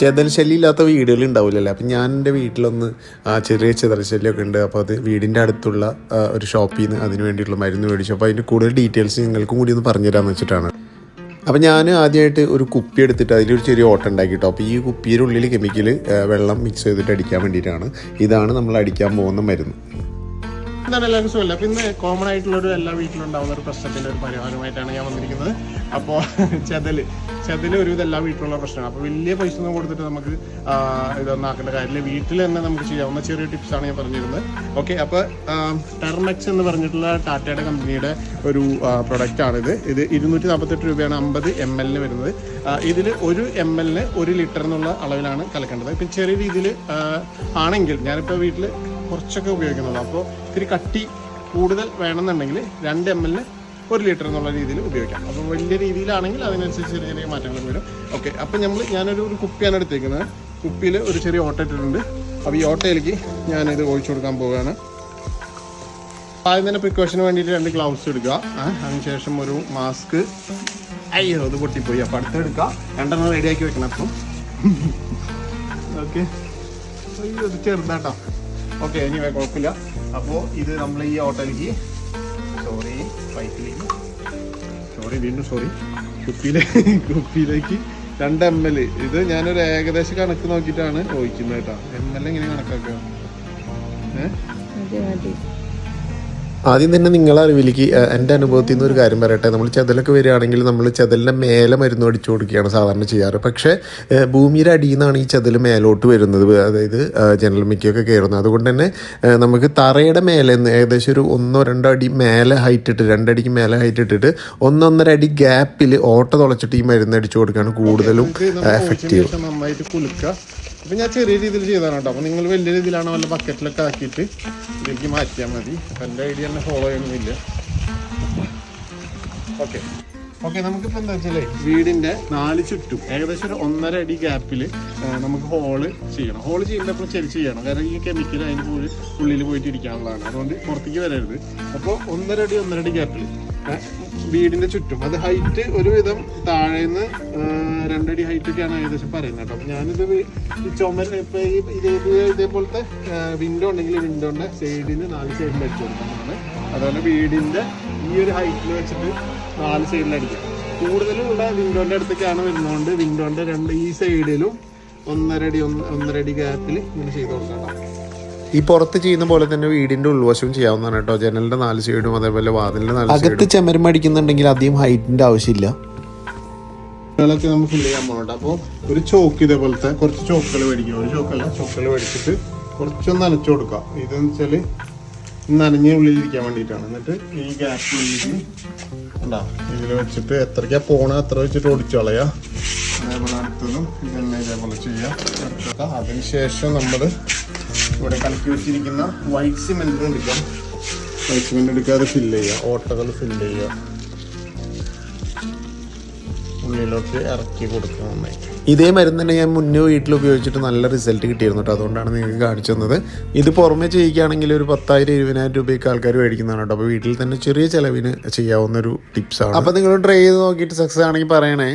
ചെതൽ ഇല്ലാത്ത വീടുകൾ ഉണ്ടാവില്ലല്ലേ അപ്പം ഞാൻ എന്റെ വീട്ടിലൊന്ന് ചെറിയ ചെതൽ ശല്യമൊക്കെ ഉണ്ട്. അപ്പോൾ അത് വീടിന്റെ അടുത്തുള്ള ഒരു ഷോപ്പിൽ നിന്ന് അതിന് വേണ്ടിയിട്ടുള്ള മരുന്ന് മേടിച്ചു. അപ്പോൾ അതിന്റെ കൂടുതൽ ഡീറ്റെയിൽസ് നിങ്ങൾക്കും കൂടി ഒന്ന് പറഞ്ഞുതരാമെന്ന് വെച്ചിട്ടാണ്. അപ്പോൾ ഞാൻ ആദ്യമായിട്ട് ഒരു കുപ്പി എടുത്തിട്ട് അതിലൊരു ചെറിയ ഓട്ടം ഉണ്ടാക്കി കേട്ടോ. അപ്പോൾ ഈ കുപ്പിയുടെ ഉള്ളിൽ കെമിക്കൽ വെള്ളം മിക്സ് ചെയ്തിട്ട് അടിക്കാൻ വേണ്ടിയിട്ടാണ്. ഇതാണ് നമ്മൾ അടിക്കാൻ പോകുന്ന മരുന്ന്. എന്താണ് എല്ലാവർക്കും സുഖമല്ല? അപ്പം ഇന്ന് കോമൺ ആയിട്ടുള്ള ഒരു എല്ലാ വീട്ടിലും ഉണ്ടാവുന്ന ഒരു പ്രശ്നത്തിന്റെ ഒരു പരിഹാരമായിട്ടാണ് ഞാൻ വന്നിരിക്കുന്നത്. അപ്പോൾ ചെതൽ ചെതൽ ഒരു എല്ലാ വീട്ടിലുള്ള പ്രശ്നമാണ്. അപ്പോൾ വലിയ പൈസ ഒന്നും കൊടുത്തിട്ട് നമുക്ക് ഇതൊന്നും ആക്കേണ്ട കാര്യമില്ല. വീട്ടിൽ തന്നെ നമുക്ക് ചെയ്യാവുന്ന ചെറിയ ടിപ്സ് ആണ് ഞാൻ പറഞ്ഞിരുന്നത്. ഓക്കെ അപ്പോൾ ടെർമെക്സ് എന്ന് പറഞ്ഞിട്ടുള്ള ടാറ്റയുടെ കമ്പനിയുടെ ഒരു പ്രൊഡക്റ്റ് ആണിത്. ഇത് ഇരുന്നൂറ്റി നാൽപ്പത്തെട്ട് രൂപയാണ് അമ്പത് എം എല്ലിന് വരുന്നത്. ഇതിൽ ഒരു എം എല്ലിന് ഒരു ലിറ്റർ എന്നുള്ള അളവിലാണ് കലക്കേണ്ടത്. ഇപ്പം ചെറിയ രീതിയിൽ ആണെങ്കിൽ ഞാനിപ്പോൾ വീട്ടിൽ കുറച്ചൊക്കെ ഉപയോഗിക്കുന്നുള്ളൂ. അപ്പോൾ ഇത്തിരി കട്ടി കൂടുതൽ വേണമെന്നുണ്ടെങ്കിൽ രണ്ട് എം എല്ലിന് ഒരു ലിറ്റർ എന്നുള്ള രീതിയിൽ ഉപയോഗിക്കാം. അപ്പോൾ വലിയ രീതിയിലാണെങ്കിൽ അതിനനുസരിച്ച് ചെറിയ ചെറിയ മാറ്റങ്ങൾ വരും. ഓക്കെ അപ്പോൾ നമ്മൾ ഞാനൊരു ഒരു കുപ്പിയാണ് എടുത്തേക്കുന്നത്. കുപ്പിയിൽ ഒരു ചെറിയ ഓട്ട ഇട്ടിട്ടുണ്ട്. അപ്പോൾ ഈ ഓട്ടയിലേക്ക് ഞാനിത് ഒഴിച്ചു കൊടുക്കാൻ പോവുകയാണ്. ആദ്യം തന്നെ പ്രിക്കോഷന് വേണ്ടിയിട്ട് രണ്ട് ഗ്ലൗസ് എടുക്കുക. അതിനുശേഷം ഒരു മാസ്ക് അയ്യോ അത് പൊട്ടിപ്പോയി. അപ്പം അടുത്തെടുക്കുക രണ്ടെണ്ണം റെഡിയാക്കി വെക്കണം അപ്പം. ഓക്കെ അയ്യോ ഇത് ചെറുതാട്ടോ. ഓക്കെ ഇനി കുഴപ്പമില്ല. അപ്പോൾ ഇത് നമ്മൾ ഈ ഓട്ടോയിലേക്ക് പൈപ്പിലേക്ക് സോറി വീണ്ടും സോറി കുപ്പിയിലേക്ക് കുപ്പിയിലേക്ക്. രണ്ട് എം എൽ ഇത് ഞാനൊരു ഏകദേശ കണക്ക് നോക്കിയിട്ടാണ് ചോദിക്കുന്നത് കേട്ടോ. എം എൽ എങ്ങനെ കണക്കാക്കുക? ഏഹ് ആദ്യം തന്നെ നിങ്ങളെ അറിവിലേക്ക് എന്റെ അനുഭവത്തിൽ നിന്ന് ഒരു കാര്യം പറയട്ടെ. നമ്മൾ ചെതലൊക്കെ വരികയാണെങ്കിൽ നമ്മൾ ചെതലിന്റെ മേലെ മരുന്ന് അടിച്ചു കൊടുക്കുകയാണ് സാധാരണ ചെയ്യാറ്. പക്ഷേ ഭൂമിയുടെ അടിയിൽ നിന്നാണ് ഈ ചെതൽ മേലോട്ട് വരുന്നത്. അതായത് ആ, ജനൽ മിക്കൊക്കെ കയറുന്നത്. അതുകൊണ്ട് തന്നെ നമുക്ക് തറയുടെ മേലെ നിന്ന് ഏകദേശം ഒരു ഒന്നോ രണ്ടോ അടി മേലെ ഹൈറ്റ് ഇട്ട് രണ്ടടിക്ക് മേലെ ഹൈറ്റ് ഇട്ടിട്ട് ഒന്നൊന്നര അടി ഗ്യാപ്പിൽ ഓട്ട തുളച്ചിട്ട് ഈ മരുന്ന് അടിച്ചു കൊടുക്കുകയാണ് കൂടുതലും എഫക്റ്റീവ് നന്നായിട്ട് കുലുക്കുക അപ്പൊ ഞാൻ ചെറിയ രീതിയിൽ ചെയ്തതാണ് കേട്ടോ. അപ്പൊ നിങ്ങൾ വലിയ രീതിയിലാണ് വല്ല ബക്കറ്റിലൊക്കെ ആക്കിയിട്ട് ഇതിലേക്ക് മാറ്റിയാൽ മതി. എന്റെ ഐഡിയ തന്നെ ഫോളോ ചെയ്യണമെന്നില്ല. ഓക്കെ ഓക്കെ നമുക്കിപ്പോൾ എന്താ വെച്ചാലേ വീടിന്റെ നാല് ചുറ്റും ഏകദേശം ഒരു ഒന്നര അടി ഗ്യാപ്പിൽ നമുക്ക് ഹോൾ ചെയ്യണം. ഹോൾ ചെയ്യുമ്പോൾ ചെറിയ ചെയ്യണം. കാരണം ഈ കെമിക്കൽ അതിന് പോയി ഉള്ളിൽ പോയിട്ട് ഇരിക്കാനുള്ളതാണ് അതുകൊണ്ട് പുറത്തേക്ക് വരരുത്. അപ്പോൾ ഒന്നര അടി ഒന്നര അടി ഗ്യാപ്പിൽ വീടിന്റെ ചുറ്റും. അത് ഹൈറ്റ് ഒരുവിധം താഴേന്ന് രണ്ടടി ഹൈറ്റ് ഒക്കെയാണ് ഏകദേശം പറയുന്നത് കേട്ടോ. ഞാനിത് ഈ ചുമര ഇപ്പൊ ഈ ഇതേ ഇതേപോലത്തെ വിൻഡോ ഉണ്ടെങ്കിൽ വിൻഡോന്റെ സൈഡിന് നാല് സൈഡിൽ അടിച്ചു കൊടുക്കുന്നതാണ് അതുപോലെ വീടിന്റെ ഈ ഒരു ഹൈറ്റിൽ വെച്ചിട്ട് നാല് സൈഡിൽ കൂടുതലും ഇവിടെ വിൻഡോന്റെ അടുത്തേക്കാണ് വരുന്നതുകൊണ്ട് വിൻഡോന്റെ രണ്ട് ഈ സൈഡിലും ഒന്നരടി ഒന്ന് ഒന്നരടി ഗ്യാപ്പിൽ ഇങ്ങനെ ചെയ്ത് കൊടുക്കണം ഈ പുറത്ത് ചെയ്യുന്ന പോലെ തന്നെ വീടിന്റെ ഉൾവശവും ചെയ്യാവുന്നതാണ് കേട്ടോ. ജനലിന്റെ നാല് സൈഡും അതേപോലെ വാതിലിന്റെ നാല് അകത്ത് ചെമരം അടിക്കുന്നുണ്ടെങ്കിൽ അധികം ഹൈറ്റിന്റെ ആവശ്യമില്ല. വെള്ളത്തിൽ നമ്മൾ ഫില്ല് ചെയ്യാൻ അപ്പോൾ ഒരു ചോക്ക് ഇതേപോലത്തെ കുറച്ച് ചോക്കുകൾ മേടിക്കുക ഒരു ചോക്കല്ല ചോക്കുകൾ മേടിച്ചിട്ട് കുറച്ചൊന്ന് നനച്ചു കൊടുക്കുക. ഇതെന്ന് വെച്ചാൽ നനഞ്ഞ ഉള്ളിലിരിക്കാൻ വേണ്ടിയിട്ടാണ്. എന്നിട്ട് ഈ ഗ്യാപ്പിലേക്ക് ഉണ്ടാ ഇതിൽ വെച്ചിട്ട് എത്രയ്ക്കാ പോണ അത്ര വെച്ചിട്ട് ഓടിച്ചു കളയുക അതേപോലെ അടുത്തതും ഇതന്നെ ഇതേപോലെ ചെയ്യാം. എടുക്കുക അതിനുശേഷം നമ്മൾ ഇവിടെ കലക്കി വെച്ചിരിക്കുന്ന വൈറ്റ് സിമെന്റ് എടുക്കാം. വൈറ്റ് സിമെന്റ് എടുക്കാതെ ഫില്ല് ചെയ്യുക. ഓട്ടകൾ ഫില്ല് ചെയ്യുക. ഉള്ളിലോട്ട് ഇറക്കി കൊടുക്കുക നന്നായിട്ട്. ഇതേ മരുന്ന് തന്നെ ഞാൻ മുന്നേ വീട്ടിൽ ഉപയോഗിച്ചിട്ട് നല്ല റിസൾട്ട് കിട്ടിയിരുന്നു കേട്ടോ അതുകൊണ്ടാണ് നിങ്ങൾക്ക് കാണിച്ചു തന്നത്. ഇത് പുറമെ ചെയ്യിക്കുകയാണെങ്കിൽ ഒരു പത്തായിരം ഇരുപതിനായിരം രൂപയ്ക്ക് ആൾക്കാർ മേടിക്കുന്നതാണ് കേട്ടോ അപ്പോൾ വീട്ടിൽ തന്നെ ചെറിയ ചിലവിന് ചെയ്യാവുന്ന ഒരു ടിപ്സാണ് അപ്പോൾ നിങ്ങൾ ട്രൈ ചെയ്ത് നോക്കിയിട്ട് സക്സസ് ആണെങ്കിൽ പറയണേ.